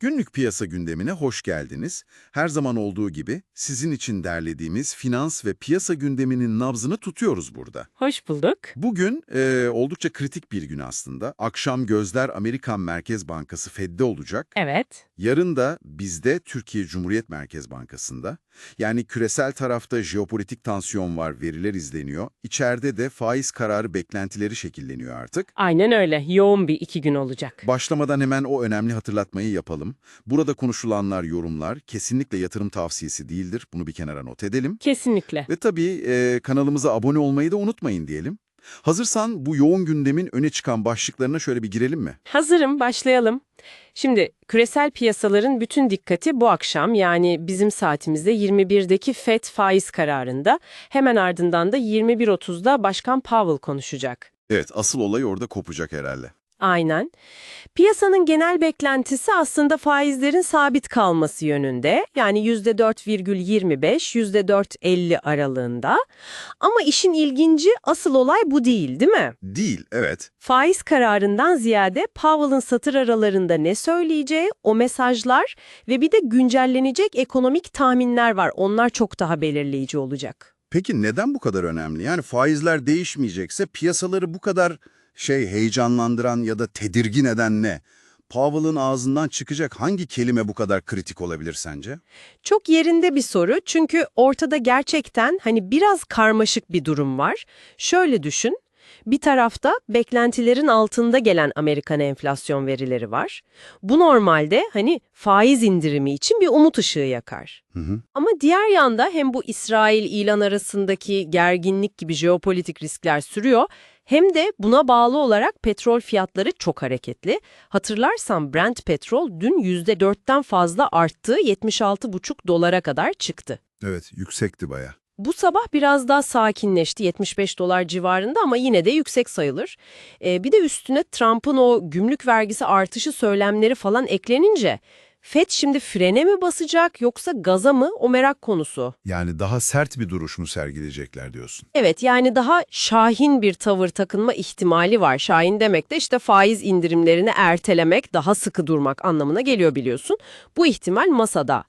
Günlük piyasa gündemine hoş geldiniz. Her zaman olduğu gibi sizin için derlediğimiz finans ve piyasa gündeminin nabzını tutuyoruz burada. Hoş bulduk. Bugün e, oldukça kritik bir gün aslında. Akşam gözler Amerikan Merkez Bankası Fed'de olacak. Evet. Yarın da bizde Türkiye Cumhuriyet Merkez Bankası'nda. Yani küresel tarafta jeopolitik tansiyon var, veriler izleniyor. İçeride de faiz kararı beklentileri şekilleniyor artık. Aynen öyle. Yoğun bir iki gün olacak. Başlamadan hemen o önemli hatırlatmayı yapalım. Burada konuşulanlar, yorumlar kesinlikle yatırım tavsiyesi değildir. Bunu bir kenara not edelim. Kesinlikle. Ve tabii e, kanalımıza abone olmayı da unutmayın diyelim. Hazırsan bu yoğun gündemin öne çıkan başlıklarına şöyle bir girelim mi? Hazırım, başlayalım. Şimdi küresel piyasaların bütün dikkati bu akşam yani bizim saatimizde 21'deki FED faiz kararında hemen ardından da 21.30'da Başkan Powell konuşacak. Evet, asıl olay orada kopacak herhalde. Aynen. Piyasanın genel beklentisi aslında faizlerin sabit kalması yönünde. Yani %4,25, %4,50 aralığında. Ama işin ilginci asıl olay bu değil, değil mi? Değil, evet. Faiz kararından ziyade Powell'ın satır aralarında ne söyleyeceği, o mesajlar ve bir de güncellenecek ekonomik tahminler var. Onlar çok daha belirleyici olacak. Peki neden bu kadar önemli? Yani faizler değişmeyecekse piyasaları bu kadar şey heyecanlandıran ya da tedirgin eden ne? Powell'ın ağzından çıkacak hangi kelime bu kadar kritik olabilir sence? Çok yerinde bir soru çünkü ortada gerçekten hani biraz karmaşık bir durum var. Şöyle düşün, bir tarafta beklentilerin altında gelen Amerikan enflasyon verileri var. Bu normalde hani faiz indirimi için bir umut ışığı yakar. Hı hı. Ama diğer yanda hem bu İsrail-İlan arasındaki gerginlik gibi jeopolitik riskler sürüyor hem de buna bağlı olarak petrol fiyatları çok hareketli. Hatırlarsan Brent petrol dün %4'ten fazla arttı, 76,5 dolara kadar çıktı. Evet, yüksekti baya. Bu sabah biraz daha sakinleşti 75 dolar civarında ama yine de yüksek sayılır. Ee, bir de üstüne Trump'ın o gümrük vergisi artışı söylemleri falan eklenince FED şimdi frene mi basacak yoksa gaza mı o merak konusu. Yani daha sert bir duruş mu sergileyecekler diyorsun? Evet yani daha şahin bir tavır takınma ihtimali var. Şahin demek de işte faiz indirimlerini ertelemek, daha sıkı durmak anlamına geliyor biliyorsun. Bu ihtimal masada.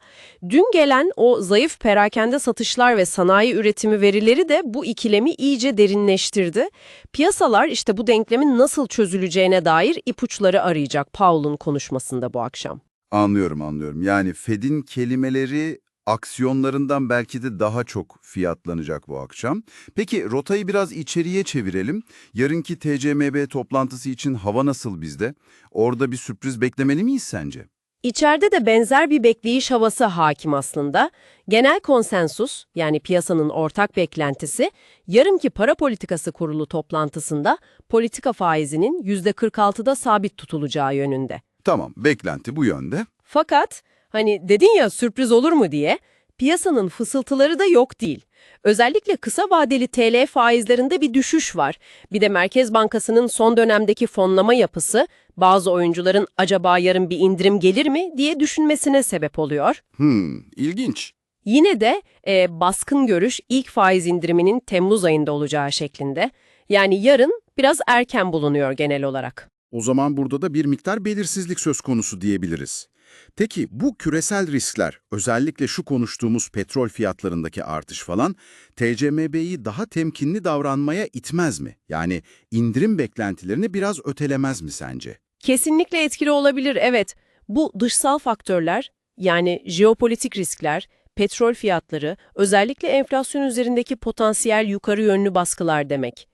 Dün gelen o zayıf perakende satışlar ve sanayi üretimi verileri de bu ikilemi iyice derinleştirdi. Piyasalar işte bu denklemin nasıl çözüleceğine dair ipuçları arayacak Powell'ın konuşmasında bu akşam. Anlıyorum, anlıyorum. Yani Fed'in kelimeleri aksiyonlarından belki de daha çok fiyatlanacak bu akşam. Peki rotayı biraz içeriye çevirelim. Yarınki TCMB toplantısı için hava nasıl bizde? Orada bir sürpriz beklemeli miyiz sence? İçeride de benzer bir bekleyiş havası hakim aslında. Genel konsensus yani piyasanın ortak beklentisi yarınki para politikası kurulu toplantısında politika faizinin %46'da sabit tutulacağı yönünde. Tamam, beklenti bu yönde. Fakat hani dedin ya sürpriz olur mu diye piyasanın fısıltıları da yok değil. Özellikle kısa vadeli TL faizlerinde bir düşüş var. Bir de Merkez Bankası'nın son dönemdeki fonlama yapısı bazı oyuncuların acaba yarın bir indirim gelir mi diye düşünmesine sebep oluyor. Hmm, ilginç. Yine de e, baskın görüş ilk faiz indiriminin Temmuz ayında olacağı şeklinde. Yani yarın biraz erken bulunuyor genel olarak. O zaman burada da bir miktar belirsizlik söz konusu diyebiliriz. Peki bu küresel riskler, özellikle şu konuştuğumuz petrol fiyatlarındaki artış falan, TCMB'yi daha temkinli davranmaya itmez mi? Yani indirim beklentilerini biraz ötelemez mi sence? Kesinlikle etkili olabilir, evet. Bu dışsal faktörler, yani jeopolitik riskler, petrol fiyatları, özellikle enflasyon üzerindeki potansiyel yukarı yönlü baskılar demek.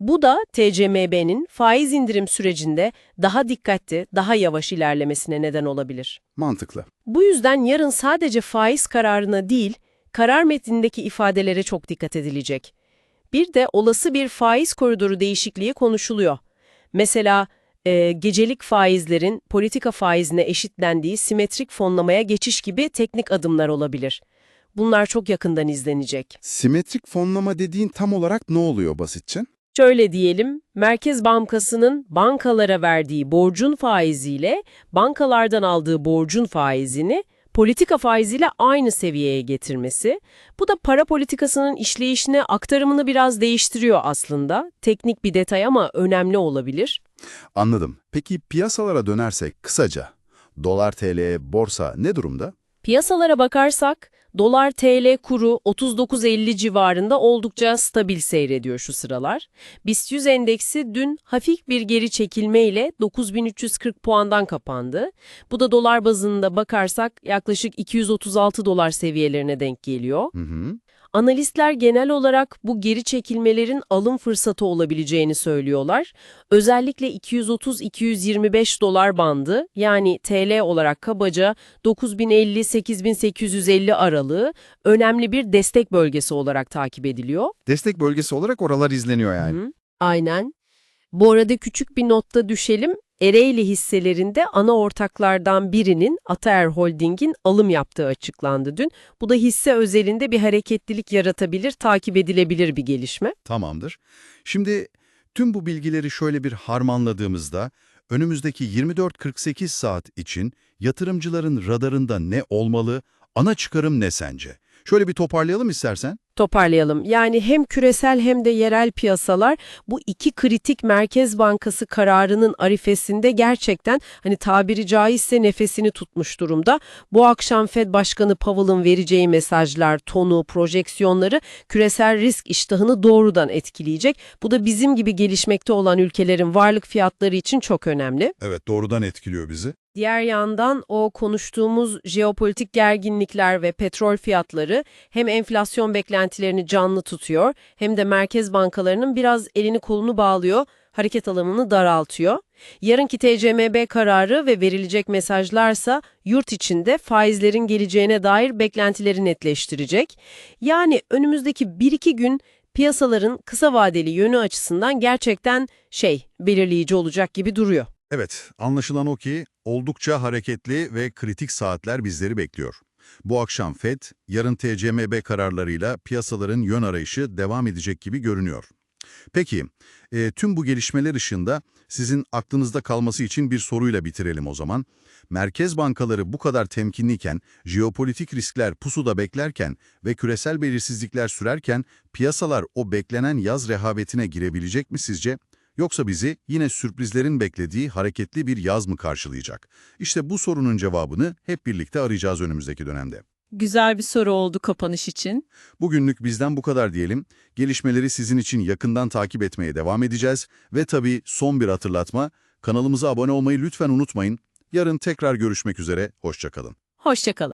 Bu da TCMB'nin faiz indirim sürecinde daha dikkatli, daha yavaş ilerlemesine neden olabilir. Mantıklı. Bu yüzden yarın sadece faiz kararına değil, karar metnindeki ifadelere çok dikkat edilecek. Bir de olası bir faiz koridoru değişikliği konuşuluyor. Mesela e, gecelik faizlerin politika faizine eşitlendiği simetrik fonlamaya geçiş gibi teknik adımlar olabilir. Bunlar çok yakından izlenecek. Simetrik fonlama dediğin tam olarak ne oluyor basitçe? Şöyle diyelim, Merkez Bankası'nın bankalara verdiği borcun faiziyle bankalardan aldığı borcun faizini politika faiziyle aynı seviyeye getirmesi, bu da para politikasının işleyişine aktarımını biraz değiştiriyor aslında. Teknik bir detay ama önemli olabilir. Anladım. Peki piyasalara dönersek kısaca, Dolar TL, borsa ne durumda? Piyasalara bakarsak dolar TL kuru 39.50 civarında oldukça stabil seyrediyor şu sıralar. BIST 100 endeksi dün hafif bir geri çekilme ile 9340 puandan kapandı. Bu da dolar bazında bakarsak yaklaşık 236 dolar seviyelerine denk geliyor. Hı hı. Analistler genel olarak bu geri çekilmelerin alım fırsatı olabileceğini söylüyorlar. Özellikle 230-225 dolar bandı yani TL olarak kabaca 9050-8850 aralığı önemli bir destek bölgesi olarak takip ediliyor. Destek bölgesi olarak oralar izleniyor yani. Hı, Aynen. Bu arada küçük bir notta düşelim. Ereğli hisselerinde ana ortaklardan birinin Ataer Holding'in alım yaptığı açıklandı dün. Bu da hisse özelinde bir hareketlilik yaratabilir, takip edilebilir bir gelişme. Tamamdır. Şimdi tüm bu bilgileri şöyle bir harmanladığımızda önümüzdeki 24-48 saat için yatırımcıların radarında ne olmalı, ana çıkarım ne sence? Şöyle bir toparlayalım istersen. Toparlayalım. Yani hem küresel hem de yerel piyasalar bu iki kritik Merkez Bankası kararının arifesinde gerçekten hani tabiri caizse nefesini tutmuş durumda. Bu akşam Fed Başkanı Powell'ın vereceği mesajlar, tonu, projeksiyonları küresel risk iştahını doğrudan etkileyecek. Bu da bizim gibi gelişmekte olan ülkelerin varlık fiyatları için çok önemli. Evet, doğrudan etkiliyor bizi. Diğer yandan o konuştuğumuz jeopolitik gerginlikler ve petrol fiyatları hem enflasyon beklentilerini canlı tutuyor hem de merkez bankalarının biraz elini kolunu bağlıyor, hareket alanını daraltıyor. Yarınki TCMB kararı ve verilecek mesajlarsa yurt içinde faizlerin geleceğine dair beklentileri netleştirecek. Yani önümüzdeki 1-2 gün piyasaların kısa vadeli yönü açısından gerçekten şey belirleyici olacak gibi duruyor. Evet, anlaşılan o ki oldukça hareketli ve kritik saatler bizleri bekliyor. Bu akşam FED, yarın TCMB kararlarıyla piyasaların yön arayışı devam edecek gibi görünüyor. Peki, e, tüm bu gelişmeler ışığında sizin aklınızda kalması için bir soruyla bitirelim o zaman. Merkez bankaları bu kadar temkinliyken, jeopolitik riskler pusuda beklerken ve küresel belirsizlikler sürerken piyasalar o beklenen yaz rehavetine girebilecek mi sizce? Yoksa bizi yine sürprizlerin beklediği hareketli bir yaz mı karşılayacak? İşte bu sorunun cevabını hep birlikte arayacağız önümüzdeki dönemde. Güzel bir soru oldu kapanış için. Bugünlük bizden bu kadar diyelim. Gelişmeleri sizin için yakından takip etmeye devam edeceğiz. Ve tabii son bir hatırlatma, kanalımıza abone olmayı lütfen unutmayın. Yarın tekrar görüşmek üzere, hoşçakalın. Hoşçakalın.